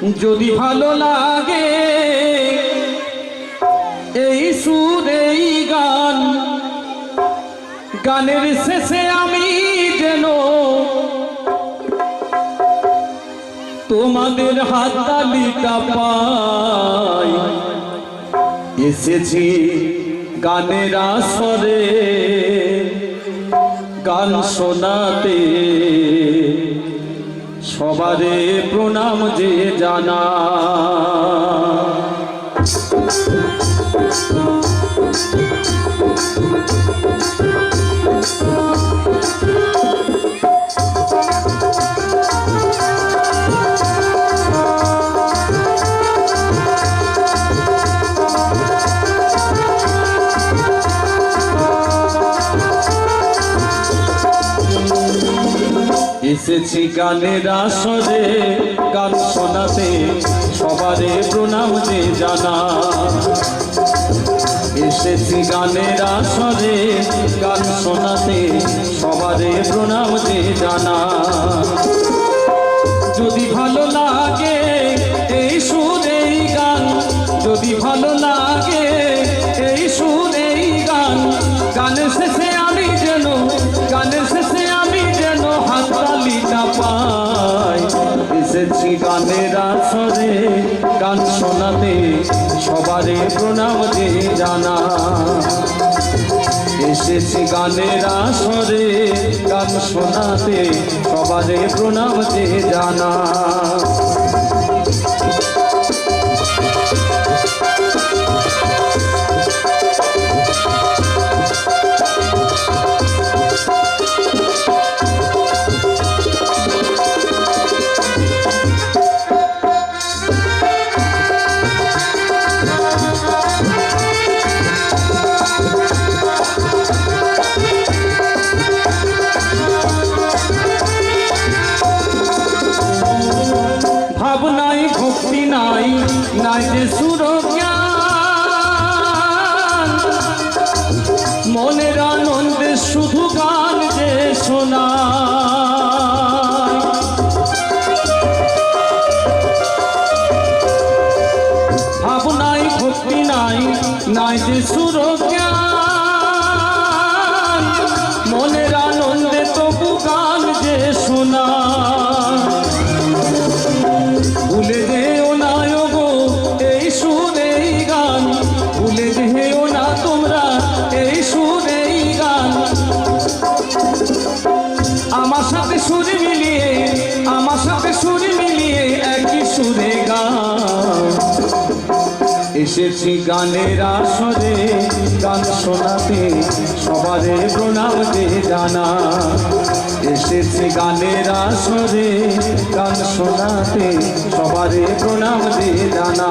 যদি ভালো লাগে, এই সুর, এই গান, গানের শেষে আমি যেন তোমাদের হাততালিটা পাই। এসেছি গানের আসরে, গান শোনাতে। সবারে প্রণাম যে জানা। এসেছি গানের আসরে, গান শোনাতে, সবারে প্রণাম যে জানা। এসেছি গানের আসরে, গান শোনাতে, সবারে প্রণাম যে জানা। যদি ভালো লাগে এই সুর এই গান, যদি ভালো লাগে এসেছি গানের আসরে গান শোনাতে সবারে প্রণাম যে জানা। এসেছি গানের আসরে গান শোনাতে সবারে প্রণাম যে জানা। মনের আনন্দে শুধু গান যে শোনা এসেছি গানের আসরে, গান শোনাতে, সবারে প্রণাম দে জানা? এসেছি গানের আসরে, গান শোনাতে, সবারে প্রণাম দে জানা?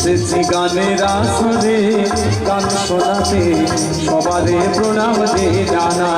এসেছি গানের আসরে গান শোনাতে সবারে প্রণাম দে জানা।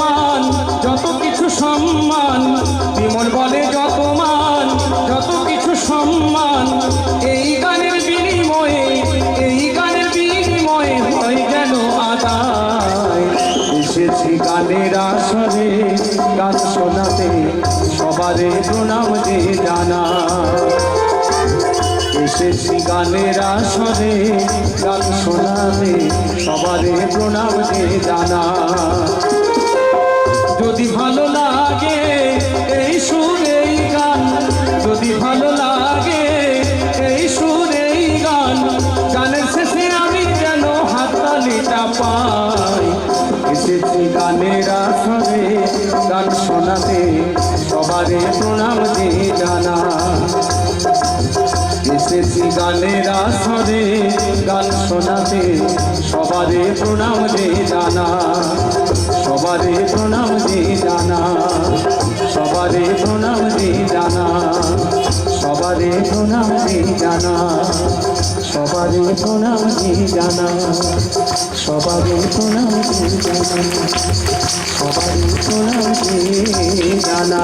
মান যত কিছু সম্মান, বিমল বলে যত মান যত কিছু সম্মান, এই গানের বিনিময়ে, এই গানের বিনিময়ে হয়ে গেল আদায়। এসেছি গানের আসরে, গান শোনাতে, সবারে প্রণাম যে জানা এসেছি গানের আসরে, গান শোনাবে সবারে প্রণাম যে জানা হাততালিটা পাই এসেছি গানের আসরে, গান শোনাতে, সবারে প্রণাম যে জানা এসেছি গানের আসরে, গান শোনাতে, সবারে প্রণাম যে জানা সবারে প্রণাম যে জানা সবারে প্রণাম যে জানা সবারে প্রণাম যে জানা সবারে তো নাম কি জানা। সবারে তো নাম কি জানা। সবারে তো কি জানা।